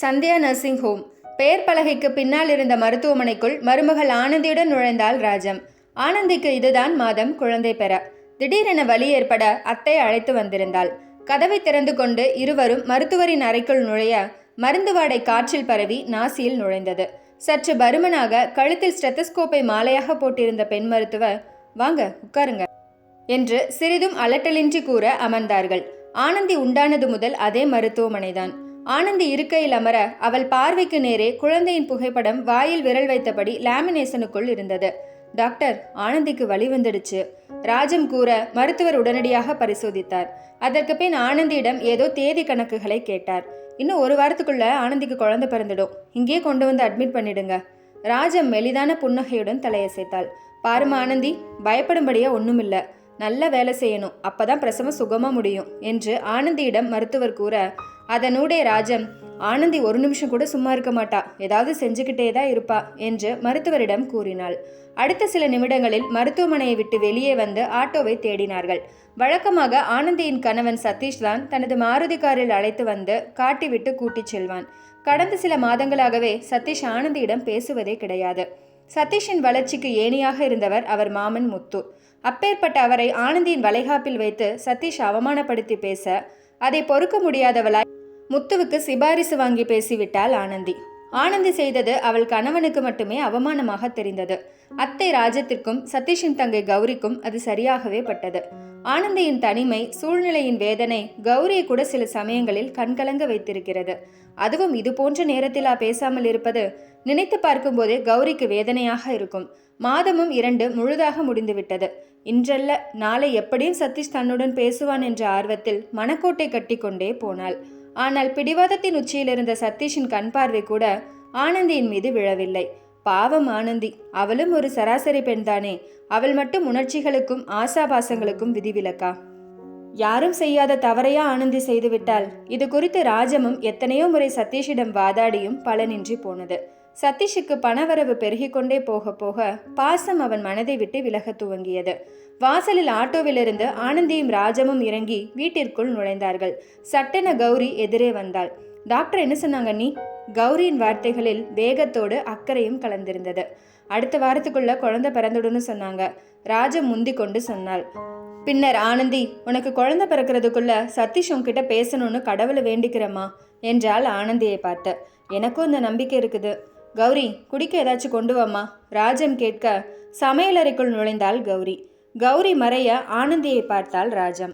Sandhya nursing home. பெயர் பலகைக்கு பின்னால் இருந்த மருத்துவமனைக்குள் மருமகள் ஆனந்தியுடன் நுழைந்தாள் ராஜம். ஆனந்திக்கு இதுதான் மாதம் குழந்தை பெற. திடீரென வலி ஏற்பட அத்தை அழைத்து வந்திருந்தாள். கதவை திறந்து கொண்டு இருவரும் மருத்துவரின் அறைக்குள் நுழைய மருந்து வாடை காற்றில் பரவி நாசியில் நுழைந்தது. சற்று பருமனாக கழுத்தில் ஸ்டெத்தஸ்கோப்பை மாலையாக போட்டிருந்த பெண் மருத்துவர் வாங்க உட்காருங்க என்று சிறிதும் அலட்டலின்றி கூற அமர்ந்தார்கள். ஆனந்தி உண்டானது முதல் அதே மருத்துவமனைதான். ஆனந்தி இருக்கையில் அமர அவள் பார்வைக்கு நேரே குழந்தையின் புகைப்படம் வாயில் விரல் வைத்தபடி லேமினேஷனுக்குள் இருந்தது. டாக்டர் ஆனந்திக்கு வழி வந்துடுச்சு. ராஜம் கூற மருத்துவர் உடனடியாக பரிசோதித்தார். அதற்கு பின் ஆனந்தியிடம் ஏதோ தேதி கணக்குகளை கேட்டார். இன்னும் ஒரு வாரத்துக்குள்ள ஆனந்திக்கு குழந்தை பிறந்துடும். இங்கே கொண்டு வந்து அட்மிட் பண்ணிடுங்க. ராஜம் மெலிதான புன்னகையுடன் தலையசைத்தாள். பாருமா ஆனந்தி பயப்படும்படியா ஒண்ணுமில்ல. நல்ல வேலை செய்யணும். அப்பதான் பிரசவம் சுகமா முடியும் என்று ஆனந்தியிடம் மருத்துவர் கூற அதனுடைய ராஜம் ஆனந்தி ஒரு நிமிஷம் கூட சும்மா இருக்க மாட்டா ஏதாவது செஞ்சுக்கிட்டே தான் இருப்பா என்று மருத்துவரிடம் கூறினாள். அடுத்த சில நிமிடங்களில் மருத்துவமனையை விட்டு வெளியே வந்து ஆட்டோவை தேடினார்கள். வழக்கமாக ஆனந்தியின் கணவன் சதீஷ் தான் தனது மாருதி காரில் அழைத்து வந்து காட்டிவிட்டு கூட்டிச் செல்வான். கடந்த சில மாதங்களாகவே சதீஷ் ஆனந்தியிடம் பேசுவதே கிடையாது. சதீஷின் வளர்ச்சிக்கு ஏணியாக இருந்தவர் அவர் மாமன் முத்து. அப்பேற்பட்ட அவரை ஆனந்தியின் வளைகாப்பில் வைத்து சதீஷ் அவமானப்படுத்தி பேச அதை பொறுக்க முடியாதவளாய் முத்துவுக்கு சிபாரிசு வாங்கி பேசிவிட்டாள் ஆனந்தி. ஆனந்தி செய்தது அவள் கணவனுக்கு மட்டுமே அவமானமாக தெரிந்தது. அத்தை ராஜத்திற்கும் சதீஷின் தங்கை கௌரிக்கும் அது சரியாகவே பட்டது. ஆனந்தியின் தனிமை சூழ்நிலையின் வேதனை கௌரியை கூட சில சமயங்களில் கண்கலங்க வைத்திருக்கிறது. அதுவும் இது போன்ற நேரத்திலா பேசாமல் இருப்பது? நினைத்து பார்க்கும்போதே கௌரிக்கு வேதனையாக இருக்கும். மாதமும் இரண்டு முழுதாக முடிந்துவிட்டது. இன்றல்ல நாளை எப்படியும் சதீஷ் தன்னுடன் பேசுவான் என்ற ஆர்வத்தில் மனக்கோட்டை கட்டிக்கொண்டே போனாள். ஆனால் பிடிவாதத்தின் உச்சியில் இருந்த சதீஷின் கண் பார்வை கூட ஆனந்தியின் மீது விழவில்லை. பாவம் ஆனந்தி அவளும் ஒரு சராசரி பெண்தானே. அவள் மட்டும் உணர்ச்சிகளுக்கும் ஆசாபாசங்களுக்கும் விதிவிலக்கா? யாரும் செய்யாத தவறையா ஆனந்தி செய்துவிட்டால் இது குறித்து ராஜமும் எத்தனையோ முறை சதீஷிடம் வாதாடியும் பலனின்றி போனது. சதீஷுக்கு பணவரவு பெருகிக்கொண்டே போக போக பாசம் அவன் மனதை விட்டு விலகத் துவங்கியது. வாசலில் ஆட்டோவிலிருந்து ஆனந்தியும் ராஜமும் இறங்கி வீட்டிற்குள் நுழைந்தார்கள். சட்டென கௌரி எதிரே வந்தாள். டாக்டர் என்ன சொன்னாங்க நீ கௌரியின் வார்த்தைகளில் வேகத்தோடு அக்கறையும் கலந்திருந்தது. அடுத்த வாரத்துக்குள்ள குழந்தை பிறந்துடுன்னு சொன்னாங்க. ராஜம் முந்தி கொண்டு சொன்னாள். பின்னர் ஆனந்தி உனக்கு குழந்தை பிறக்கிறதுக்குள்ள சதீஷ் உன்கிட்ட பேசணும்னு கடவுளை வேண்டிக்கிறம்மா என்றாள் ஆனந்தியை பார்த்து. எனக்கும் இந்த நம்பிக்கை இருக்குது. கௌரி குடிக்க ஏதாச்சும் கொண்டு வாமா ராஜம் கேட்க சமையலறைக்குள் நுழைந்தாள் கௌரி. கௌரி மறைய ஆனந்தியை பார்த்தாள் ராஜம்.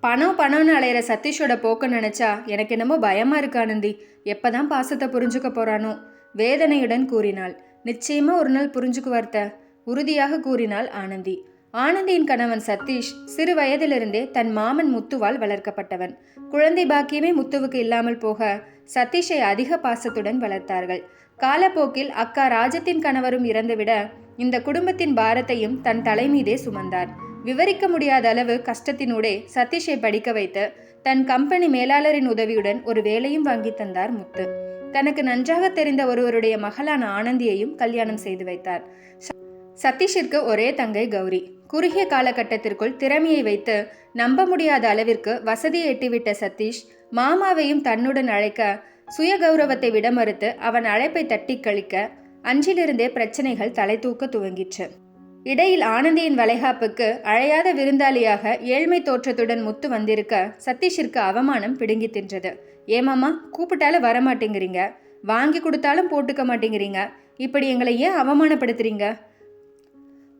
பணம் பணம்னு அலையிற சதீஷோட போக்க நினைச்சா எனக்கு என்னமோ பயமா இருக்கு ஆனந்தி. எப்பதான் பாசத்தை புரிஞ்சுக்க போறானோ? வேதனையுடன் கூறினாள். நிச்சயமா ஒரு நாள் புரிஞ்சுக்குவார்த்த உறுதியாக கூறினாள் ஆனந்தி. ஆனந்தியின் கணவன் சதீஷ் சிறு வயதிலிருந்தே தன் மாமன் முத்துவால் வளர்க்கப்பட்டவன். குழந்தை பாக்கியமே முத்துவுக்கு இல்லாமல் போக சதீஷை அதிக பாசத்துடன் வளர்த்தார்கள். காலப்போக்கில் அக்கா ராஜத்தின் கணவரும் இறந்துவிட இந்த குடும்பத்தின் பாரத்தையும் தன் தலைமீதே சுமந்தார். விவரிக்க முடியாத அளவு கஷ்டத்தினூடே சதீஷை படிக்க வைத்து தன் கம்பெனி மேலாளரின் உதவியுடன் ஒரு வேலையும் வாங்கி தந்தார் முத்து. தனக்கு நன்றாக தெரிந்த ஒருவருடைய மகளான ஆனந்தியையும் கல்யாணம் செய்து வைத்தார். ச- சதீஷிற்கு ஒரே தங்கை கௌரி. குறுகிய காலகட்டத்திற்குள் திறமையை வைத்து நம்ப முடியாத அளவிற்கு வசதியை எட்டிவிட்ட சதீஷ் மாமாவையும் தன்னுடன் அழைக்க சுய கௌரவத்தை விட மறுத்து அவன் அழைப்பை தட்டி கழிக்க அன்றிலிருந்தே பிரச்சனைகள் தலை தூக்க துவங்கிற்று. இடையில் ஆனந்தியின் வளைகாப்புக்கு அழையாத விருந்தாளியாக ஏழ்மை தோற்றத்துடன் முத்து வந்திருக்க சதீஷிற்கு அவமானம் பிடுங்கி தின்றது. ஏமாமா கூப்பிட்டாலும் வரமாட்டேங்கிறீங்க. வாங்கி கொடுத்தாலும் போட்டுக்க மாட்டேங்கிறீங்க. இப்படி எங்களை ஏன் அவமானப்படுத்துறீங்க?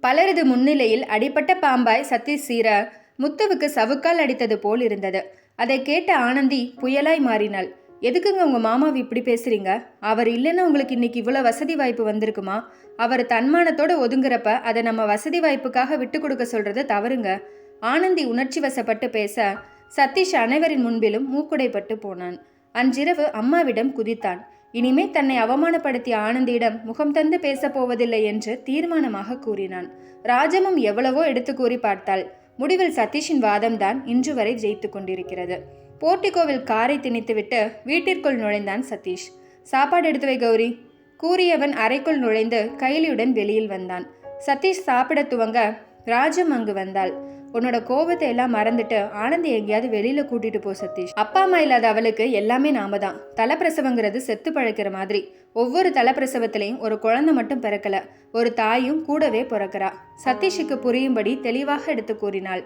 பலரது முன்னிலையில் அடிப்பட்ட பாம்பாய் சதீஷ் சீர முத்துவுக்கு சவுக்கால் அடித்தது போல் இருந்தது. அதை கேட்ட ஆனந்தி புயலாய் மாறினாள். எதுக்குங்க உங்கள் மாமாவை இப்படி பேசுகிறீங்க அவர் இல்லைன்னா உங்களுக்கு இன்னைக்கு இவ்வளோ வசதி வாய்ப்பு வந்திருக்குமா? அவர் தன்மானத்தோடு ஒதுங்குறப்ப அதை நம்ம வசதி வாய்ப்புக்காக விட்டு கொடுக்க சொல்கிறது தவறுங்க. ஆனந்தி உணர்ச்சி வசப்பட்டு பேச சதீஷ் அனைவரின் முன்பிலும் மூக்குடைப்பட்டு போனான். அன்றிரவு அம்மாவிடம் குதித்தான். இனிமே தன்னை அவமானப்படுத்திய ஆனந்தியிடம் முகம் தந்து பேசப் போவதில்லை என்று தீர்மானமாக கூறினான். ராஜமும் எவ்வளவோ எடுத்து கூறி பார்த்தாள். முடிவில் சதீஷின் வாதம்தான் இன்று வரை ஜெயித்து கொண்டிருக்கிறது. போர்ட்டிகோவில் காரை திணித்துவிட்டு வீட்டிற்குள் நுழைந்தான் சதீஷ். சாப்பாடு எடுத்து வை கௌரி. கூறியவன் அறைக்குள் நுழைந்து கைலியுடன் வெளியில் வந்தான். சதீஷ் சாப்பிட துவங்க ராஜம் அங்கு வந்தாள். உன்னோட கோபத்தை எல்லாம் மறந்துட்டு ஆனந்தி எங்கேயாவது வெளியில கூட்டிட்டு போ சதீஷ். அப்பா அம்மா இல்லாத அவளுக்கு எல்லாமே நாம தான். தலைப்பிரசவங்கிறது செத்து பழக்கிற மாதிரி. ஒவ்வொரு தலைப்பிரசவத்திலையும் ஒரு குழந்தை மட்டும் பிறக்கல. ஒரு தாயும் கூடவே பிறக்கிறா. சதீஷுக்கு புரியும்படி தெளிவாக எடுத்து கூறினாள்.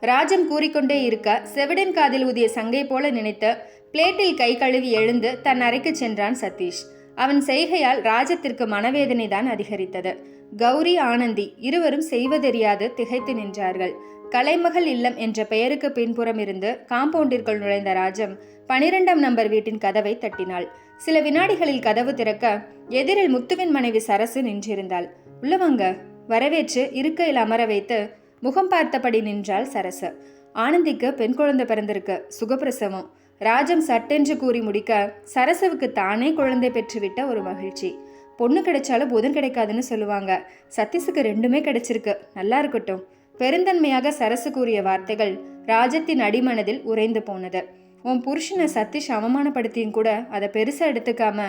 ராஜம் கூறிக்கொண்டே இருக்க செவிடன் காதில் ஊதிய சங்கை போல நினைத்து பிளேட்டில் கை கழுவி எழுந்து தன் அறைக்கு சென்றான் சதீஷ். அவன் செய்கையால் ராஜத்திற்கு மனவேதனை தான் அதிகரித்தது. கௌரி ஆனந்தி இருவரும் செய்வதறியாது திகைத்து நின்றார்கள். கலைமகள் இல்லம் என்ற பெயருக்கு பின்புறம் இருந்து காம்பவுண்டிற்குள் நுழைந்த ராஜம் பனிரெண்டாம் நம்பர் வீட்டின் கதவை தட்டினாள். சில வினாடிகளில் கதவு திறக்க எதிரில் முத்துவின் மனைவி சரசு நின்றிருந்தாள். உள்ளவங்க வரவேற்று இருக்கையில் அமர வைத்து முகம் பார்த்தபடி நின்றாள் சரசு. ஆனந்திக்கு பெண் குழந்தை பிறந்திருக்கு சுகப்பிரசவம். ராஜம் சட்டென்று கூறி முடிக்க சரசுவுக்கு தானே குழந்தை பெற்றுவிட்ட ஒரு மகிழ்ச்சி. பொண்ணு கிடைச்சாலும் புதன் கிடைக்காதுன்னு சொல்லுவாங்க. சதீஷுக்கு ரெண்டுமே கிடைச்சிருக்கு நல்லா இருக்கட்டும். பெருந்தன்மையாக சரசு கூறிய வார்த்தைகள் ராஜத்தின் அடிமனதில் உறைந்து போனது. உன் புருஷனை சதீஷ் அவமானப்படுத்தியும் கூட அதை பெருசா எடுத்துக்காம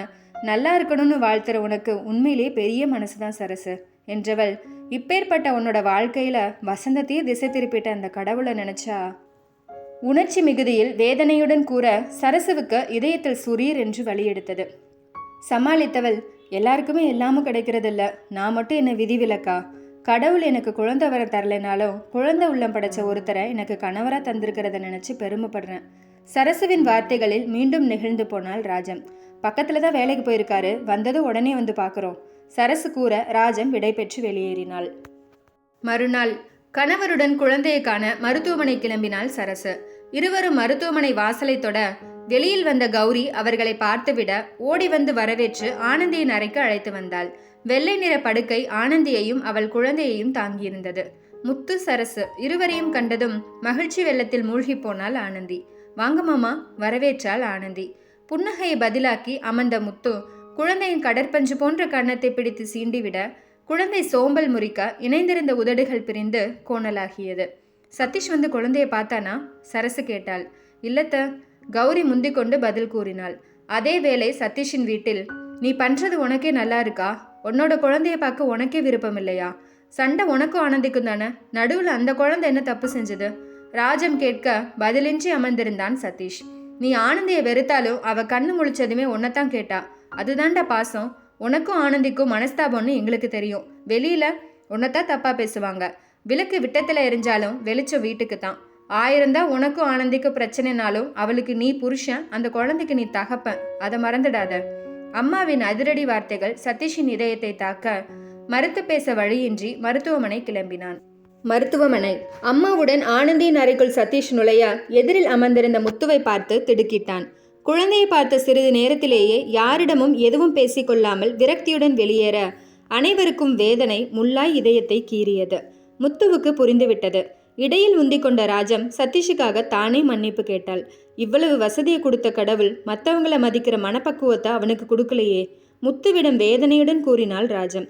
நல்லா இருக்கணும்னு வாழ்த்துற உனக்கு உண்மையிலேயே பெரிய மனசுதான் சரசு என்றவள் இப்பேற்பட்ட உன்னோட வாழ்க்கையில் வசந்தத்தையே திசை திருப்பிட்ட அந்த கடவுளை நினைச்சா? உணர்ச்சி மிகுதியில் வேதனையுடன் கூற சரசுவுக்கு இதயத்தில் சுரீர் என்று வழியெடுத்தது. சமாளித்தவள் எல்லாருக்குமே எல்லாமும் கிடைக்கிறதில்ல. நான் மட்டும் என்ன விதிவிலக்கா? கடவுள் எனக்கு குழந்தை வர தரலைனாலும் குழந்தை உள்ளம் படைச்ச ஒருத்தரை எனக்கு கணவராக தந்திருக்கிறத நினச்சி பெருமைப்படுறேன். சரசுவின் வார்த்தைகளில் மீண்டும் நெகிழ்ந்து போனாள் ராஜம். பக்கத்தில் தான் வேலைக்கு போயிருக்காரு. வந்ததும் உடனே வந்து பார்க்குறோம். சரசு கூற ராஜம் விடைபெற்று வெளியேறினாள். மறுநாள் கணவருடன் குழந்தையை காண மருத்துவமனை கிளம்பினாள் சரசு. இருவரும் மருத்துவமனை வாசலை தொட வெளியில் வந்த கௌரி அவர்களை பார்த்துவிட ஓடி வந்து வரவேற்று ஆனந்தியின் அறைக்கு அழைத்து வந்தாள். வெள்ளை நிற படுக்கை ஆனந்தியையும் அவள் குழந்தையையும் தாங்கியிருந்தது. முத்து சரசு இருவரையும் கண்டதும் மகிழ்ச்சி வெள்ளத்தில் மூழ்கி போனாள் ஆனந்தி. வாங்க மாமா வரவேற்றாள் ஆனந்தி. புன்னகையை பதிலாக்கி அமர்ந்த முத்து குழந்தையின் கடற்பஞ்சு போன்ற கன்னத்தை பிடித்து சீண்டிவிட குழந்தை சோம்பல் முறிக்க இணைந்திருந்த உதடுகள் பிரிந்து கோணலாகியது. சதீஷ் வந்து குழந்தையை பார்த்தானா? சரசு கேட்டாள். இல்லத்த கௌரி முந்திக்கொண்டு பதில் கூறினாள். அதே வேளை சதீஷின் வீட்டில் நீ பண்றது உனக்கே நல்லா இருக்கா? உன்னோட குழந்தைய பார்க்க உனக்கே விருப்பம் இல்லையா? சண்டை உனக்கும் ஆனந்திக்கும் தானே? நடுவில் அந்த குழந்தை என்ன தப்பு செஞ்சது? ராஜம் கேட்க பதிலின்றி அமர்ந்திருந்தான் சதீஷ். நீ ஆனந்திய வெறுத்தாலும் அவ கண்ணு முழிச்சதுமே உன்னைத்தான் கேட்டா. அதுதான்டா பாசம். உனக்கும் ஆனந்திக்கும் மனஸ்தாபம்னு எங்களுக்கு தெரியும். வெளியில உன்னைத்தான் தப்பா பேசுவாங்க. விளக்கு விட்டத்தில் எரிஞ்சாலும் வெளிச்சம் வீட்டுக்கு தான் ஆயிரம் தான் உனக்கும் ஆனந்திக்கு பிரச்சனைனாலும் அவளுக்கு நீ புருஷன் அந்த குழந்தைக்கு நீ தகப்பன். அதை மறந்துடாத. அம்மாவின் அதிரடி வார்த்தைகள் சதீஷின் இதயத்தை தாக்க மறுத்து பேச வழியின்றி மருத்துவமனை கிளம்பினான். மருத்துவமனை. அம்மாவுடன் ஆனந்தியின் அறைக்குள் சதீஷ் நுழைய எதிரில் அமர்ந்திருந்த முத்துவை பார்த்து திடுக்கிட்டான். குழந்தையை பார்த்த சிறிது நேரத்திலேயே யாரிடமும் எதுவும் பேசிக்கொள்ளாமல் விரக்தியுடன் வெளியேற அனைவருக்கும் வேதனை முல்லாய் இதயத்தை கீறியது. முத்துவுக்கு புரிந்துவிட்டது. இடையில் உந்திக் கொண்ட ராஜம் சதீஷுக்காக தானே மன்னிப்பு கேட்டாள். இவ்வளவு வசதியை கொடுத்த கடவுள் மற்றவங்கள மதிக்கிற மனப்பக்குவத்தை அவனுக்கு கொடுக்கலையே. முத்துவிடம் வேதனையுடன் கூறினாள் ராஜம்.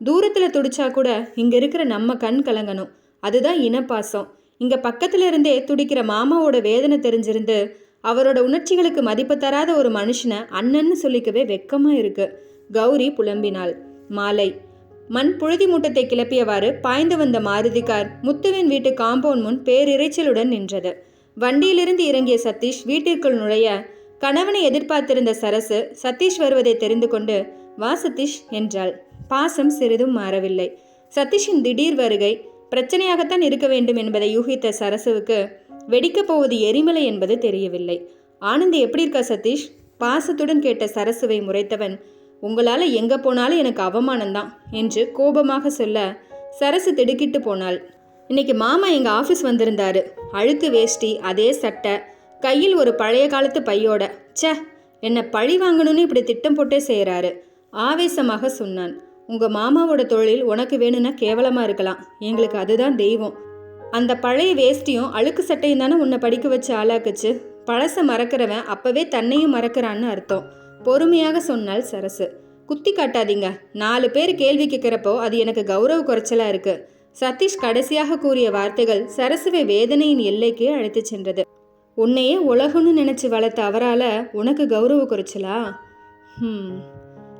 தூரத்தில் துடிச்சா கூட இங்கே இருக்கிற நம்ம கண் கலங்கணும். அதுதான் இனப்பாசம். இங்கே பக்கத்துல இருந்தே துடிக்கிற மாமாவோட வேதனை தெரிஞ்சிருந்து அவரோட உணர்ச்சிகளுக்கு மதிப்பு தராத ஒரு மனுஷனை அண்ணன்னு சொல்லிக்கவே வெக்கமா இருக்கு. கௌரி புலம்பினாள். மாலை. மண் புழுதி மூட்டத்தை கிளப்பியவாறு பாய்ந்து வந்த மாருதி கார் முத்துவின் வீட்டு காம்பவுண்ட் முன் பேரிரைச்சலுடன் நின்றது. வண்டியிலிருந்து இறங்கிய சதீஷ் வீட்டிற்குள் நுழைய கணவனை எதிர்பார்த்திருந்த சரசு சதீஷ் வருவதை தெரிந்து கொண்டு வா சதீஷ் என்றாள். பாசம் சிறிதும் மாறவில்லை. சதீஷின் திடீர் வருகை பிரச்சனையாகத்தான் இருக்க வேண்டும் என்பதை யூகித்த சரசுவுக்கு வெடிக்கப் போவது எரிமலை என்பது தெரியவில்லை. ஆனந்த் எப்படி இருக்கா சதீஷ்? பாசத்துடன் கேட்ட சரசுவை முறைத்தவன் உங்களால் எங்கே போனாலும் எனக்கு அவமானம்தான் என்று கோபமாக சொல்ல சரசு திடுக்கிட்டு போனாள். இன்னைக்கு மாமா எங்கள் ஆஃபீஸ் வந்திருந்தாரு. அழுக்கு வேஷ்டி அதே சட்டை கையில் ஒரு பழைய காலத்து பையோட. ச்சே என்னை பழி வாங்கணும்னு இப்படி திட்டம் போட்டே செய்கிறாரு ஆவேசமாக சொன்னான். உங்கள் மாமாவோட தொழில் உனக்கு வேணும்னா கேவலமாக இருக்கலாம். எங்களுக்கு அதுதான் தெய்வம். அந்த பழைய வேஷ்டியும் அழுக்கு சட்டையும் தானே உன்னை படிக்க வச்சு ஆளாக்குச்சு? பழசை மறக்கிறவன் அப்பவே தன்னையும் மறக்கிறான்னு அர்த்தம். பொறுமையாக சொன்னாள் சரசு. குத்தி காட்டாதீங்க. நாலு பேர் கேள்வி கேட்குறப்போ அது எனக்கு கௌரவ குறைச்சலா இருக்கு. சதீஷ் கடைசியாக கூறிய வார்த்தைகள் சரசுவை வேதனையின் எல்லைக்கே அழைத்து சென்றது. உன்னையே உலகம்னு நினைச்சு வளர்த்த அவரால் உனக்கு கௌரவ குறைச்சலா? ம்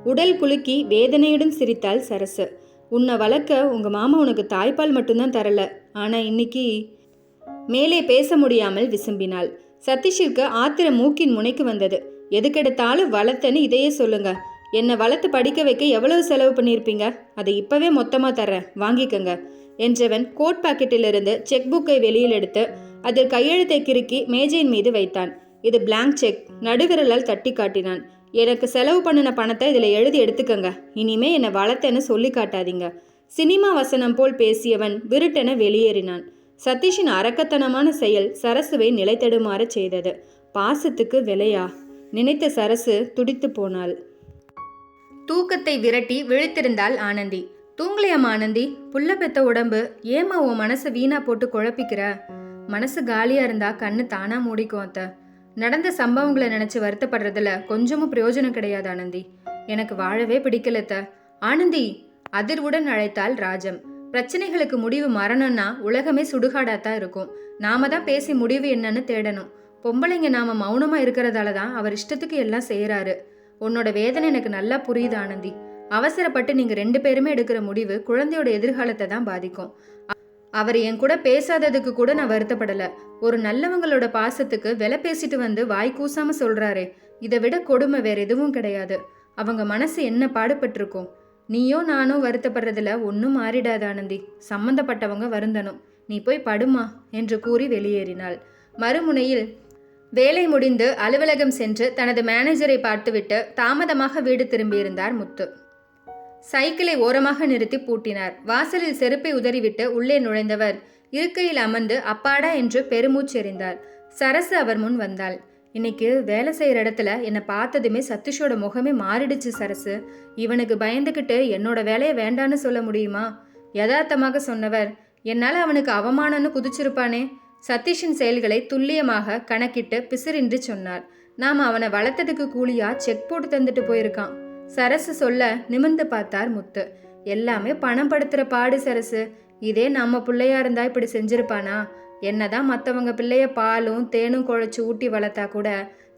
உடல் குலுக்கி வேதனையுடன் சிரித்தாள் சரசு. உன்னை வளர்க்க உங்கள் மாமா உனக்கு தாய்ப்பால் மட்டும்தான் தரல. ஆனால் இன்னைக்கு மேலே பேச முடியாமல் விசும்பினாள். சதீஷிற்கு ஆத்திரம் மூக்கின் முனைக்கு வந்தது. எதுக்கெடுத்தாலும் வளர்த்தன்னு இதையே சொல்லுங்க. என்னை வளர்த்து படிக்க வைக்க எவ்வளவு செலவு பண்ணியிருப்பீங்க? அதை இப்போவே மொத்தமாக தர்றேன். வாங்கிக்கங்க. என்றவன் கோட் பாக்கெட்டிலிருந்து செக் புக்கை வெளியில் எடுத்து அதில் கையெழுத்தை கிறுக்கி மேஜையின் மீது வைத்தான். இது பிளாங்க் செக் நடுவிரலால் தட்டி காட்டினான். எனக்கு செலவு பண்ணின பணத்தை இதில் எழுதி எடுத்துக்கங்க. இனிமே என்னை வளர்த்தேன்னு சொல்லி காட்டாதீங்க. சினிமா வசனம் போல் பேசியவன் விருட்டென வெளியேறினான். சதீஷின் அரக்கத்தனமான செயல் சரசுவை நிலைத்தடுமாறச் செய்தது. பாசத்துக்கு விலையா? நினைத்த சரசு துடித்து போனாள். தூக்கத்தை விரட்டி விழித்திருந்தாள் ஆனந்தி. தூங்கலையாம் ஆனந்தி? புள்ள பெத்த உடம்பு. ஏமா உன் மனசை வீணா போட்டு குழப்பிக்கிற? மனசு காலியா இருந்தா கண்ணு தானா மூடிக்கும் அத்த. நடந்த சம்பவங்களை நினைச்சு வருத்தப்படுறதுல கொஞ்சமும் பிரயோஜனம் கிடையாது ஆனந்தி. எனக்கு வாழவே பிடிக்கலத்த ஆனந்தி! அதிர்வுடன் அழைத்தாள் ராஜம். பிரச்சனைகளுக்கு முடிவு மரணம்னா உலகமே சுடுகாடாத்தான் இருக்கும். நாம தான் பேசி முடிவு என்னன்னு தேடணும். பொம்பளைங்க நாம மௌனமா இருக்கிறதால தான் அவர் இஷ்டத்துக்கு எல்லாம் செய்யறாரு உன்னோட வேதனை எனக்கு நல்லா புரியுது ஆனந்தி. அவசரப்பட்டு நீங்க ரெண்டு பேருமே எடுக்கிற முடிவு குழந்தையோட எதிர்காலத்தை தான் பாதிக்கும். அவர் என் கூட பேசாததுக்கு கூட நான் வருத்தப்படல. ஒரு நல்லவங்களோட பாசத்துக்கு விலை பேசிட்டு வந்து வாய் கூசாம சொல்றாரே. இதை விட கொடுமை வேற எதுவும் கிடையாது. அவங்க மனசு என்ன பாடுபட்டிருக்கும்? நீயோ நானோ வருத்தப்படுறதுல ஒன்றும் மாறிடாத ஆனந்தி சம்மந்தப்பட்டவங்க வருந்தனும் நீ போய் படுமா? என்று கூறி வெளியேறினாள். மறுமுனையில் வேலை முடிந்து அலுவலகம் சென்று தனது மேனேஜரை பார்த்துவிட்டு தாமதமாக வீடு திரும்பியிருந்தார் முத்து. சைக்கிளை ஓரமாக நிறுத்தி பூட்டினார். வாசலில் செருப்பை உதறிவிட்டு உள்ளே நுழைந்தவர் இருக்கையில் அமர்ந்து அப்பாடா என்று பெருமூச்செறிந்தார். சரசு அவர் முன் வந்தாள். இன்னைக்கு வேலை செய்கிற இடத்துல என்னை பார்த்ததுமே சதீஷோட முகமே மாறிடுச்சு சரசு. இவனுக்கு பயந்துக்கிட்டு என்னோட வேலையை வேண்டான்னு சொல்ல முடியுமா? யதார்த்தமாக சொன்னவர் என்னால் அவனுக்கு அவமானம்னு குதிச்சிருப்பானே? சதீஷின் செயல்களை துல்லியமாக கணக்கிட்டு பிசிறின்றி சொன்னார். நாம் அவனை வளர்த்ததுக்கு கூலியா செக் போட்டு தந்துட்டு போயிருக்கான். சரசு சொல்ல நிமிர்ந்து பார்த்தார் முத்து. எல்லாமே பணம் படுத்துகிற பாடு சரசு. இதே நம்ம பிள்ளையா இருந்தா இப்படி செஞ்சிருப்பானா? என்னதான் மற்றவங்க பிள்ளைய பாலும் தேனும் குழச்சி ஊட்டி வளர்த்தா கூட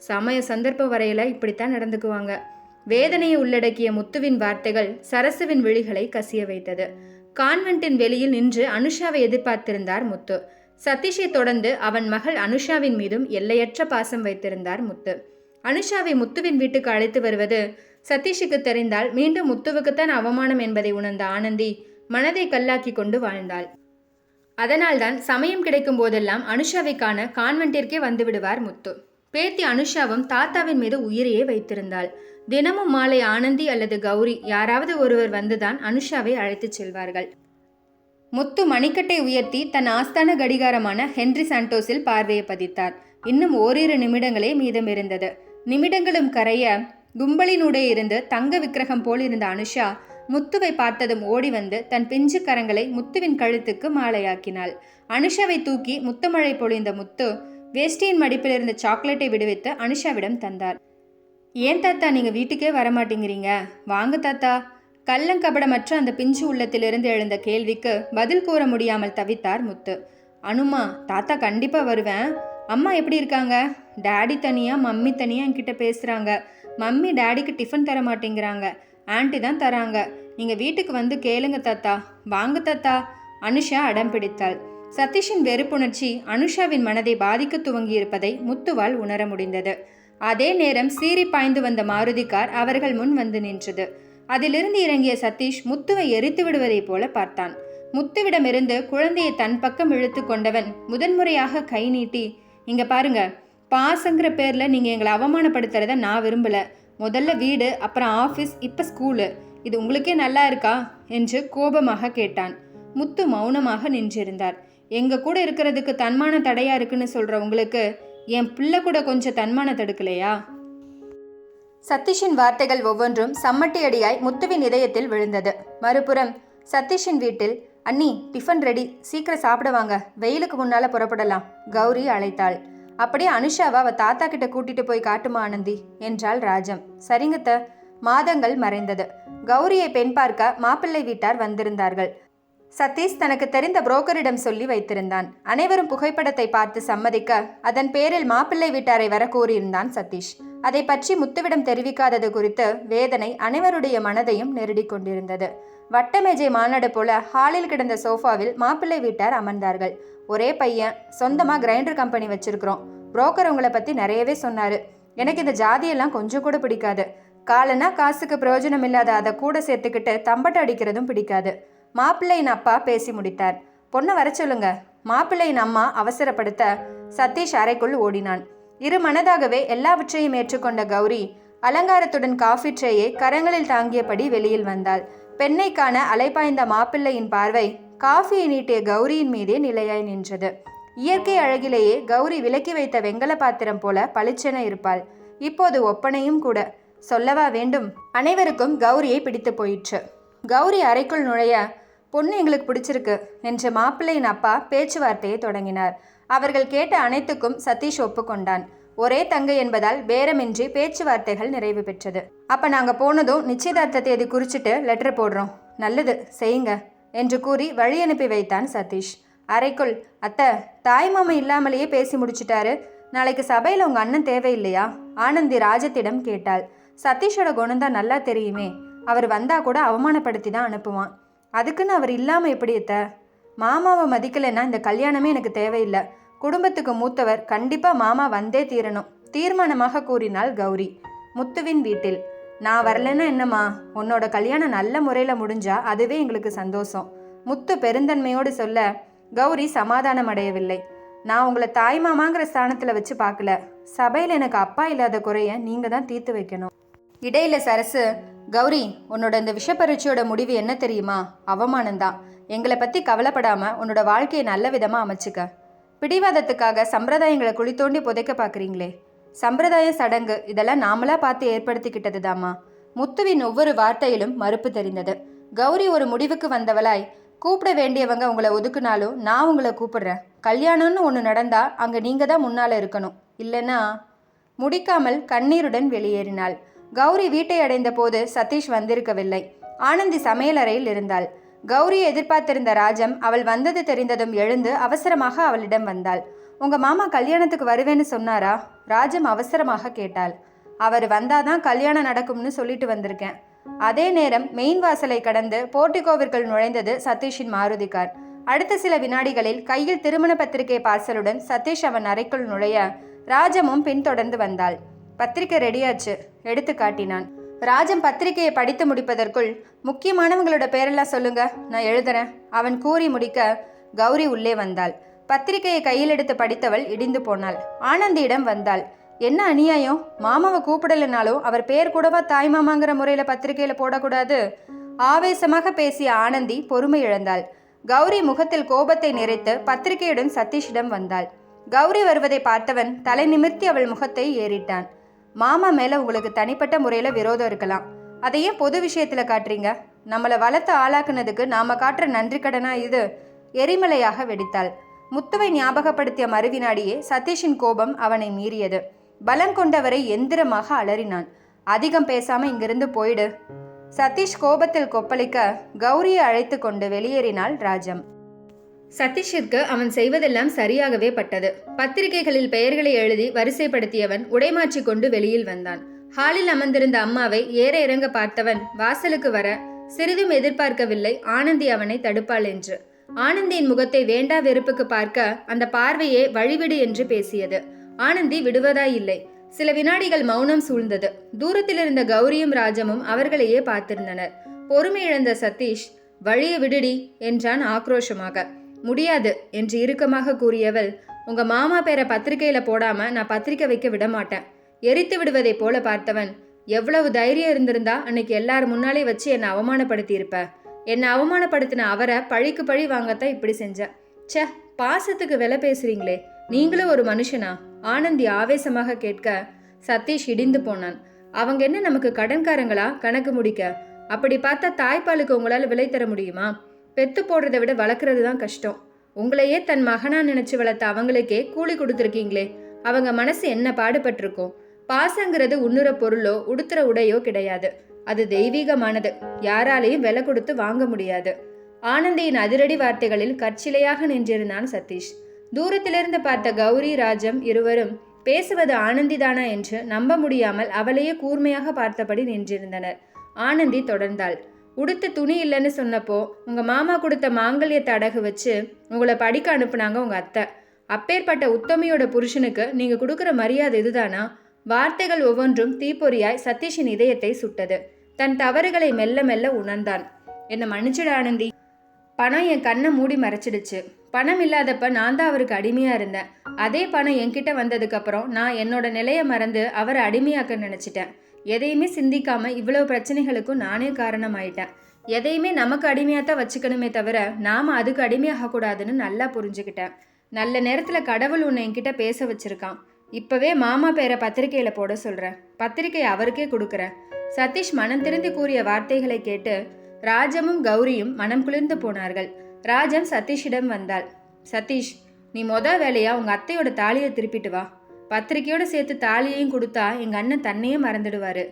சமய சந்தர்ப்பம் வரையில இப்படித்தான் நடந்துக்குவாங்க. வேதனையை உள்ளடக்கிய முத்துவின் வார்த்தைகள் சரசுவின் விழிகளை கசிய வைத்தது. கான்வென்ட்டின் வெளியில் நின்று அனுஷாவை எதிர்பார்த்திருந்தார் முத்து. சதீஷை தொடர்ந்து அவன் மகள் அனுஷாவின் மீதும் எல்லையற்ற பாசம் வைத்திருந்தார் முத்து. அனுஷாவை முத்துவின் வீட்டுக்கு அழைத்து வருவது சதீஷுக்கு தெரிந்தால் மீண்டும் முத்துவுக்குத்தான் அவமானம் என்பதை உணர்ந்த ஆனந்தி மனதை கல்லாக்கி கொண்டு வாழ்ந்தாள். அதனால்தான் சமயம் கிடைக்கும் போதெல்லாம் அனுஷாவை காண கான்வென்ட்டிற்கே வந்து விடுவார் முத்து. பேத்தி அனுஷாவும் தாத்தாவின் மீது உயிரையே வைத்திருந்தாள். தினமும் மாலை ஆனந்தி அல்லது கௌரி யாராவது ஒருவர் வந்துதான் அனுஷாவை அழைத்துச் செல்வார்கள். முத்து மணிக்கட்டை உயர்த்தி தன் ஆஸ்தான கடிகாரமான ஹென்றி சாண்டோஸில் பார்வையை பதித்தார். இன்னும் ஓரிரு நிமிடங்களே மீதம் இருந்தது. நிமிடங்களும் கரைய கும்பலினூடே இருந்து தங்க விக்கிரகம் போல் இருந்த அனுஷா முத்துவை பார்த்ததும் ஓடி வந்து தன் பிஞ்சு கரங்களை முத்துவின் கழுத்துக்கு மாலையாக்கினாள். அனுஷாவை தூக்கி முத்தமழை பொழிந்த முத்து வேஷ்டியின் மடிப்பில் இருந்த சாக்லேட்டை விடுவித்து அனுஷாவிடம் தந்தார். ஏன் தாத்தா நீங்கள் வீட்டுக்கே வரமாட்டேங்கிறீங்க வாங்க தாத்தா. கள்ளங்கபடமற்ற அந்த பிஞ்சு உள்ளத்திலிருந்து எழுந்த கேள்விக்கு பதில் கூற முடியாமல் தவித்தார் முத்து. அனுமா தாத்தா கண்டிப்பாக வருவேன். அம்மா எப்படி இருக்காங்க? டேடி தனியாக மம்மி தனியாக என்கிட்ட பேசுகிறாங்க மம்மி டேடிக்கு டிஃபன் தர மாட்டேங்கிறாங்க. ஆண்டி தான் தராங்க. நீங்கள் வீட்டுக்கு வந்து கேளுங்க தாத்தா. வாங்க தாத்தா. அனுஷா அடம் பிடித்தாள். சதீஷின் வெறுப்புணர்ச்சி அனுஷாவின் மனதை பாதிக்க துவங்கியிருப்பதை முத்துவால் உணர முடிந்தது. அதே நேரம் சீறி பாய்ந்து வந்த மாருதி கார் அவர்கள் முன் வந்து நின்றது. அதிலிருந்து இறங்கிய சதீஷ் முத்துவை எரித்து விடுவதைப் போல பார்த்தான். முத்துவிடமிருந்து குழந்தையை தன் பக்கம் இழுத்து கொண்டவன் முதன்முறையாக கை நீட்டி இங்க பாருங்க பாசங்கிற பேர்ல நீங்க எங்களை அவமானப்படுத்துறத நான் விரும்பல. முதல்ல வீடு அப்புறம் ஆஃபீஸ் இப்போ ஸ்கூலு இது உங்களுக்கே நல்லா இருக்கா? என்று கோபமாக கேட்டான். முத்து மௌனமாக நின்றிருந்தார். எங்கள் கூட இருக்கிறதுக்கு தன்மான தடையாக இருக்குன்னு சொல்கிற உங்களுக்கு என் பிள்ளை கூட கொஞ்சம் தன்மான தடுக்கலையா சதீஷின் வார்த்தைகள் ஒவ்வொன்றும் சம்மட்டியடியாய் முத்துவின் இதயத்தில் விழுந்தது. மறுபுறம் சதீஷின் வீட்டில் அண்ணி டிஃபன் ரெடி சீக்கிரம் சாப்பிட வாங்க. வெயிலுக்கு முன்னால் புறப்படலாம். கௌரி அழைத்தாள். அப்படியே அனுஷாவை அவள் தாத்தா கிட்ட கூட்டிட்டு போய் காட்டுமா ஆனந்தி? என்றாள் ராஜம். சரிங்கத்த. மாதங்கள் மறைந்தது. கௌரியை பெண் பார்க்க மாப்பிள்ளை வீட்டார் வந்திருந்தார்கள். சதீஷ் தனக்கு தெரிந்த புரோக்கரிடம் சொல்லி வைத்திருந்தான். அனைவரும் புகைப்படத்தை பார்த்து சம்மதிக்க அதன் பேரில் மாப்பிள்ளை வீட்டாரை வர கூறியிருந்தான் சதீஷ். அதை பற்றி முத்துவிடம் தெரிவிக்காதது குறித்து வேதனை அனைவருடைய மனதையும் நெருடிக் கொண்டிருந்தது. வட்டமேஜை மாநாடு போல ஹாலில் கிடந்த சோஃபாவில் மாப்பிள்ளை வீட்டார் அமர்ந்தார்கள். ஒரே பையன் சொந்தமாக கிரைண்டர் கம்பெனி வச்சுருக்குறோம். புரோக்கர் உங்களை பற்றி நிறையவே சொன்னார். எனக்கு இந்த ஜாதியெல்லாம் கொஞ்சம் கூட பிடிக்காது. காலனா காசுக்கு பிரயோஜனம் இல்லாத அதை கூட சேர்த்துக்கிட்டு தம்பட்டை அடிக்கிறதும் பிடிக்காது. மாப்பிள்ளையின் அப்பா பேசி முடித்தார். பொண்ணை வர சொல்லுங்க. மாப்பிள்ளையின் அம்மா அவசரப்படுத்த சதீஷ் அறைக்குள் ஓடினான். இரு மனதாகவே எல்லாவற்றையும் ஏற்றுக்கொண்ட கௌரி அலங்காரத்துடன் காஃபி ட்ரேயை கரங்களில் தாங்கியபடி வெளியில் வந்தாள். பெண்ணை காண அலைபாய்ந்த மாப்பிள்ளையின் பார்வை காஃபியை நீட்டிய கௌரியின் மீதே நிலையாய் நின்றது. இயற்கை அழகிலேயே கௌரி விலக்கி வைத்த வெங்கல பாத்திரம் போல பளிச்சென இருப்பாள். இப்போது ஒப்பனையும் கூட. சொல்லவா வேண்டும்? அனைவருக்கும் கௌரியை பிடித்து போயிற்று. கௌரி அறைக்குள் நுழைய பொண்ணு எங்களுக்கு பிடிச்சிருக்கு என்று மாப்பிள்ளையின் அப்பா பேச்சுவார்த்தையை தொடங்கினார். அவர்கள் கேட்ட அனைத்துக்கும் சதீஷ் ஒப்புக்கொண்டான் ஒரே தங்கை என்பதால் பேரமின்றி பேச்சுவார்த்தைகள் நிறைவு பெற்றது. அப்ப நாங்க போனதும் நிச்சயதார்த்த தேதி குறிச்சிட்டு லெட்டர் போடுறோம். நல்லது. செய்யுங்க. என்று கூறி வழி அனுப்பி வைத்தான் சதீஷ். அறைக்குள் அத்தை தாய் மாமா இல்லாமலேயே பேசி முடிச்சிட்டாரு. நாளைக்கு சபையில் உங்கள் அண்ணன் தேவையில்லையா? ஆனந்தி ராஜத்திடம் கேட்டாள். சதீஷோட குணந்தான் நல்லா தெரியுமே. அவர் வந்தா கூட அவமானப்படுத்தி தான் அனுப்புவான். அதுக்குன்னு அவர் இல்லாமல் எப்படி எத்த மாமாவை மதிக்கலைன்னா இந்த கல்யாணமே எனக்கு தேவையில்லை. குடும்பத்துக்கு மூத்தவர் கண்டிப்பாக மாமா வந்தே தீரணும் தீர்மானமாக கூறினாள் கௌரி. முத்துவின் வீட்டில் நான் வரலன்னா என்னம்மா? உன்னோட கல்யாணம் நல்ல முறையில் முடிஞ்சா அதுவே எங்களுக்கு சந்தோஷம். முத்து பெருந்தன்மையோடு சொல்ல கௌரி சமாதானம் அடையவில்லை நான் உங்களை தாய் மாமாங்கிற ஸ்தானத்தில் வச்சு பார்க்கல சபையில் எனக்கு அப்பா இல்லாத குறைய நீங்கள் தான் தீர்த்து வைக்கணும். இடையில சரசு கௌரி உன்னோட இந்த விஷப்பரீட்சையோட முடிவு என்ன தெரியுமா? அவமானம்தான் எங்களை பற்றி கவலைப்படாமல் உன்னோட வாழ்க்கையை நல்ல விதமாக அமைச்சுக்க. பிடிவாதத்துக்காக சம்பிரதாயங்களை குழி தோண்டி புதைக்க பார்க்குறீங்களே சம்பிரதாய சடங்கு இதெல்லாம் நாமளா பார்த்து ஏற்படுத்திக்கிட்டது தாம்மா முத்துவின் ஒவ்வொரு வார்த்தையிலும் மறுப்பு தெரிந்தது. கௌரி ஒரு முடிவுக்கு வந்தவளாய் கூப்பிட வேண்டியவங்க உங்களை ஒதுக்குனாலும் நான் உங்களை கூப்பிடுறேன். கல்யாணம்னு ஒன்று நடந்தா அங்கே நீங்கள் தான் முன்னால் இருக்கணும். இல்லைன்னா? முடிக்காமல் கண்ணீருடன் வெளியேறினாள். கௌரி வீட்டை அடைந்த போது சதீஷ் வந்திருக்கவில்லை. ஆனந்தி சமையலறையில் இருந்தாள். கௌரியை எதிர்பார்த்திருந்த ராஜம் அவள் வந்தது தெரிந்ததும் எழுந்து அவசரமாக அவளிடம் வந்தாள். உங்கள் மாமா கல்யாணத்துக்கு வருவேன்னு சொன்னாரா? ராஜம் அவசரமாக கேட்டாள். அவர் வந்தாதான் கல்யாணம் நடக்கும்னு சொல்லிட்டு வந்திருக்கேன். அதே நேரம் மெயின் வாசலை கடந்து போர்ட்டிகோவிற்குள் நுழைந்தது சதீஷின் மாருதி கார் அடுத்த சில வினாடிகளில் கையில் திருமண பத்திரிகை பார்சலுடன் சதீஷ் அவன் அறைக்குள் நுழைய ராஜமும் பின்தொடர்ந்து வந்தாள். பத்திரிக்கை ரெடியாச்சு எடுத்து காட்டினான். ராஜம் பத்திரிகையை படித்து முடிப்பதற்குள் முக்கியமானவங்களோட பேரெல்லாம் சொல்லுங்க. நான் எழுதுறேன். அவன் கூறி முடிக்க கௌரி உள்ளே வந்தாள். பத்திரிகையை கையில் எடுத்து படித்தவள் இடிந்து போனாள். ஆனந்தியிடம் வந்தாள். என்ன அநியாயம்? மாமாவை கூப்பிடலைனாலும் அவர் பேர் கூடவா தாய் மாமாங்கிற முறையில் பத்திரிகையில் போடக்கூடாது? ஆவேசமாக பேசிய ஆனந்தி பொறுமை இழந்தாள். கௌரி முகத்தில் கோபத்தை நிறைத்து பத்திரிகையுடன் சதீஷிடம் வந்தாள். கௌரி வருவதை பார்த்தவன் தலை நிமிர்த்தி அவள் முகத்தை ஏறிட்டான். மாமா மேலே உங்களுக்கு தனிப்பட்ட முறையில் விரோதம் இருக்கலாம். அதையே பொது விஷயத்தில் காட்டுறீங்க? நம்மளை வளர்த்து ஆளாக்குனதுக்கு நாம காட்டுற நன்றி கடனா இது? எரிமலையாக வெடித்தாள். முத்துவை ஞாபகப்படுத்திய மறுவினாடியே சதீஷின் கோபம் அவனை மீறியது. பலம் கொண்டவரை எந்திரமாக அலறினான். அதிகம் பேசாம இங்கிருந்து போயிடு. சதீஷ் கோபத்தில் கொப்பளிக்க கௌரியை அழைத்து கொண்டு வெளியேறினாள் ராஜம். சதீஷிற்கு அவன் செய்வதெல்லாம் சரியாகவே பட்டது. பத்திரிகைகளில் பெயர்களை எழுதி வரிசைப்படுத்தியவன் உடைமாற்றி கொண்டு வெளியில் வந்தான். ஹாலில் அமர்ந்திருந்த அம்மாவை ஏற இறங்க பார்த்தவன் வாசலுக்கு வர சிறிதும் எதிர்பார்க்கவில்லை. ஆனந்தி அவனை தடுப்பாள் என்று. ஆனந்தியின் முகத்தை வேண்டா வெறுப்புக்கு பார்க்க அந்த பார்வையே வழிவிடு என்று பேசியது. ஆனந்தி விடுவதாய் இல்லை. சில வினாடிகள் மௌனம் சூழ்ந்தது. தூரத்தில் இருந்த கௌரியும் ராஜமும் அவர்களையே பார்த்திருந்தனர். பொறுமை இழந்த சதீஷ் வழிய விடுடி என்றான் ஆக்ரோஷமாக. முடியாது என்று இறுக்கமாக கூறியவள் உங்க மாமா பேரை பத்திரிகையில போடாம நான் பத்திரிக்கை வைக்க விட மாட்டேன். எரித்து விடுவதைப் போல பார்த்தவன். எவ்வளவு தைரியம் இருந்திருந்தா அன்னைக்கு எல்லார் முன்னாலே வச்சு என்னை அவமானப்படுத்தி இருப்ப என்னை அவமானப்படுத்தின அவரை பழிக்கு பழி வாங்கத்தான் இப்படி செஞ்சேன் ச்சே பாசத்துக்கு விலை பேசுறீங்களே. நீங்களும் ஒரு மனுஷனா? ஆனந்தி ஆவேசமாக கேட்க சதீஷ் இடிந்து போனான். அவங்க என்ன நமக்கு கடன்காரங்களா? கணக்கு முடிக்க. அப்படி பார்த்தா தாய்ப்பாலுக்கு உங்களால் விலை தர முடியுமா? பெத்து போடுறதை விட வளர்க்குறது தான் கஷ்டம். உங்களையே தன் மகனா நினைச்சு வளர்த்த அவங்களுக்கே கூலி கொடுத்துருக்கீங்களே. அவங்க மனசு என்ன பாடுபட்டிருக்கும்? பாசங்கிறது உண்ணுற பொருளோ உடுத்துற உடையோ கிடையாது. அது தெய்வீகமானது. யாராலையும் விலை கொடுத்து வாங்க முடியாது. ஆனந்தியின் அதிரடி வார்த்தைகளில் கற்சிலையாக நின்றிருந்தான் சதீஷ். தூரத்திலிருந்து பார்த்த கௌரி ராஜம் இருவரும் பேசுவது ஆனந்திதானா? என்று நம்ப முடியாமல் அவளையே கூர்மையாக பார்த்தபடி நின்றிருந்தனர். ஆனந்தி தொடர்ந்தாள். உடுத்த துணி இல்லைன்னு சொன்னப்போ உங்கள் மாமா கொடுத்த மாங்கல்யத்தை அடகு வச்சு உங்களை படிக்க அனுப்புனாங்க உங்கள் அத்தை. அப்பேற்பட்ட உத்தமையோட புருஷனுக்கு நீங்கள் கொடுக்குற மரியாதை இதுதானா? வார்த்தைகள் ஒவ்வொன்றும் தீப்பொறியாய் சதீஷின் இதயத்தை சுட்டது. தன் தவறுகளை மெல்ல மெல்ல உணர்ந்தான். என்னை மன்னிச்சிட ஆனந்தி பணம் என் கண்ணை மூடி மறைச்சிடுச்சு. பணம் இல்லாதப்ப நான் தான் அவருக்கு அடிமையாக இருந்தேன். அதே பணம் என்கிட்ட வந்ததுக்கப்புறம் நான் என்னோட நிலையை மறந்து அவரை அடிமையாக்க நினச்சிட்டேன். எதையுமே சிந்திக்காம இவ்வளவு பிரச்சனைகளுக்கும் நானே காரணமாயிட்டேன். எதையுமே நமக்கு அடிமையாக தான் வச்சுக்கணுமே தவிர நாம் அதுக்கு அடிமையாக கூடாதுன்னு நல்லா புரிஞ்சுக்கிட்டேன். நல்ல நேரத்தில் கடவுள் உன்னை என்கிட்ட பேச வச்சுருக்கான். இப்பவே மாமா பேரை பத்திரிகையில் போட சொல்கிறேன் பத்திரிக்கை அவருக்கே கொடுக்குறேன் சதீஷ் மனம் திறந்து கூறிய வார்த்தைகளை கேட்டு ராஜமும் கௌரியும் மனம் குளிர்ந்து போனார்கள். ராஜம் சதீஷிடம் வந்தாள். சதீஷ் நீ மொத வேலையா உங்க அத்தையோட தாலியை திருப்பிட்டு வா. பத்திரிக்கையோட சேர்த்து தாலியையும் கொடுத்தா எங்க அண்ணன் தன்னையே மறந்துடுவாரு.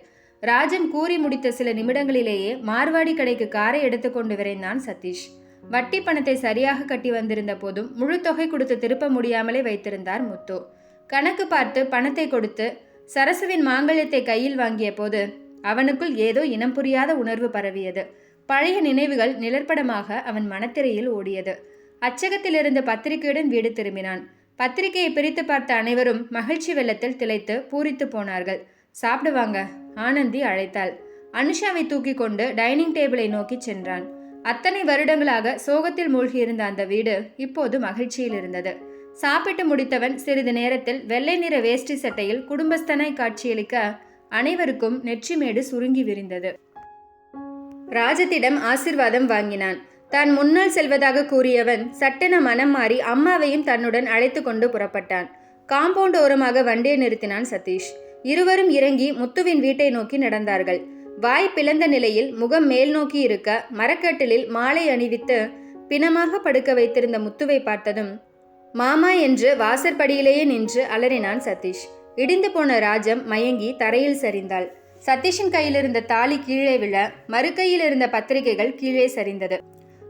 ராஜம் கூறி முடித்த சில நிமிடங்களிலேயே மார்வாடி கடைக்கு காரை எடுத்துக்கொண்டு விரைந்தான் சதீஷ். வட்டி பணத்தை சரியாக கட்டி வந்திருந்த போதும் முழு தொகை கொடுத்து திருப்ப முடியாமலே வைத்திருந்தார் முத்து. கணக்கு பார்த்து பணத்தை கொடுத்து சரசுவின் மாங்கல்யத்தை கையில் வாங்கிய போது அவனுக்குள் ஏதோ இனம் புரியாத உணர்வு பரவியது. பழைய நினைவுகள் நிழற்படமாக அவன் மனத்திரையில் ஓடியது. அச்சகத்தில் இருந்த பத்திரிகையுடன் வீடு திரும்பினான். பத்திரிகையை பிரித்து பார்த்த அனைவரும் மகிழ்ச்சி வெள்ளத்தில் திளைத்து பூரித்து போனார்கள். சாப்பிடுவாங்க ஆனந்தி அழைத்தாள். அனுஷாவை தூக்கி கொண்டு டைனிங் டேபிளை நோக்கி சென்றான். அத்தனை வருடங்களாக சோகத்தில் மூழ்கியிருந்த அந்த வீடு இப்போது மகிழ்ச்சியில் இருந்தது. சாப்பிட்டு முடித்தவன் சிறிது நேரத்தில் வெள்ளை நிற வேஷ்டி சட்டையில் குடும்பஸ்தனாய் காட்சியளிக்க அனைவருக்கும் நெற்றிமேடு சுருங்கி விரிந்தது. ராஜத்திடம் ஆசிர்வாதம் வாங்கினான். தான் முன்னால் செல்வதாக கூறியவன் சட்டென மனம் மாறி அம்மாவையும் தன்னுடன் அழைத்து கொண்டு புறப்பட்டான். காம்பவுண்ட் ஓரமாக வண்டியை நிறுத்தினான் சதீஷ். இருவரும் இறங்கி முத்துவின் வீட்டை நோக்கி நடந்தார்கள். வாய் பிளந்த நிலையில் முகம் மேல் நோக்கி இருக்க மரக்கட்டிலில் மாலை அணிவித்து பிணமாக படுக்க வைத்திருந்த முத்துவை பார்த்ததும் மாமா என்று வாசற்படியிலேயே நின்று அலறினான் சதீஷ். இடிந்து போன ராஜம் மயங்கி தரையில் சரிந்தாள். சதீஷின் கையில் இருந்த தாலி கீழே விழ மறுகையில் இருந்த பத்திரிகைகள் கீழே சரிந்தது.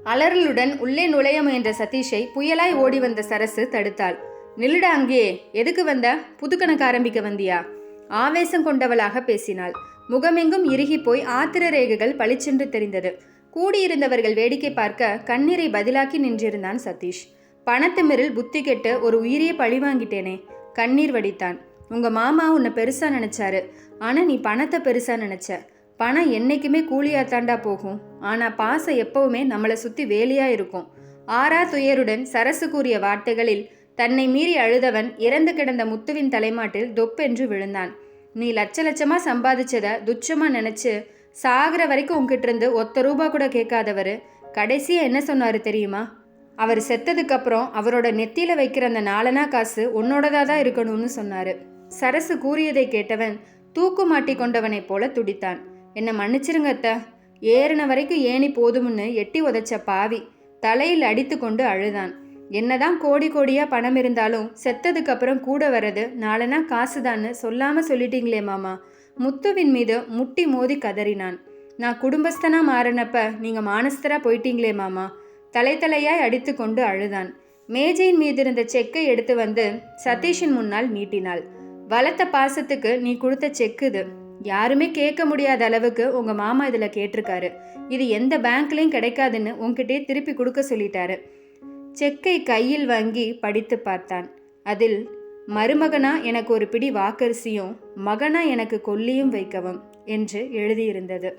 அலறலுடன் உள்ளே நுழைய முயன்ற சதீஷை புயலாய் ஓடி வந்த சரசு தடுத்தாள். நில்லுடா அங்கே எதுக்கு வந்த? புது கணக்கு ஆரம்பிக்க வந்தியா? ஆவேசம் கொண்டவளாக பேசினாள். முகமெங்கும் இறுகி போய் ஆத்திர ரேகைகள் பளிச்சென்று தெரிந்தது. கூடியிருந்தவர்கள் வேடிக்கை பார்க்க கண்ணீரை பதிலாக்கி நின்றிருந்தான் சதீஷ். பணத்திமிரில் புத்தி கெட்டு ஒரு உயிரியை பழி வாங்கிட்டேனே. கண்ணீர் வடித்தான். உங்கள் மாமா உன்னை பெருசாக நினச்சாரு. ஆனால் நீ பணத்தை பெருசாக நினச்ச. பணம் என்றைக்குமே கூலியாத்தாண்டா போகும். ஆனால் பாசம் எப்பவுமே நம்மளை சுற்றி வேலையாக இருக்கும். ஆறா துயருடன் சரசு கூறிய வார்த்தைகளில் தன்னை மீறி அழுதவன் இறந்து கிடந்த முத்துவின் தலைமாட்டில் தொப்பென்று விழுந்தான். நீ லட்ச லட்சமாக சம்பாதிச்சதை துச்சமாக நினச்சி சாகிற வரைக்கும் உங்ககிட்ட இருந்து ஒத்த ரூபா கூட கேட்காதவர். கடைசியாக என்ன சொன்னார் தெரியுமா? அவர் செத்ததுக்கப்புறம் அவரோட நெத்தியில் வைக்கிற அந்த நாலனா காசு உன்னோடதாக தான் இருக்கணும்னு சொன்னார். சரசு கூறியதை கேட்டவன் தூக்கு மாட்டி கொண்டவனைப் போல துடித்தான். என்னை மன்னிச்சிருங்க அத்த. ஏறின வரைக்கும் ஏணி போதும்னு எட்டி உதைச்ச பாவி தலையில் அடித்து கொண்டு அழுதான். என்னதான் கோடி கோடியாக பணம் இருந்தாலும் செத்ததுக்கப்புறம் கூட வர்றது நாளனா காசுதான்னு சொல்லாமல் சொல்லிட்டீங்களே மாமா. முத்துவின் மீது முட்டி மோதி கதறினான். நான் குடும்பஸ்தனாக மாறினப்ப நீங்கள் மானஸ்தராக போயிட்டீங்களே மாமா. தலை தலையாய் அடித்து கொண்டு அழுதான். மேஜையின் மீதிருந்த செக்கை எடுத்து வந்து சதீஷின் முன்னால் நீட்டினாள். வளர்த்த பாசத்துக்கு நீ கொடுத்த செக்கு இது. யாருமே கேட்க முடியாத அளவுக்கு உங்க மாமா இதில் கேட்டிருக்காரு. இது எந்த பேங்க்லேயும் கிடைக்காதுன்னு உங்ககிட்டயே திருப்பி கொடுக்க சொல்லிட்டாரு. செக்கை கையில் வாங்கி படித்து பார்த்தான். அதில் மருமகனா எனக்கு ஒரு பிடி வாக்கரிசியும் மகனா எனக்கு கொல்லியும் வைக்கவும் என்று எழுதியிருந்தது.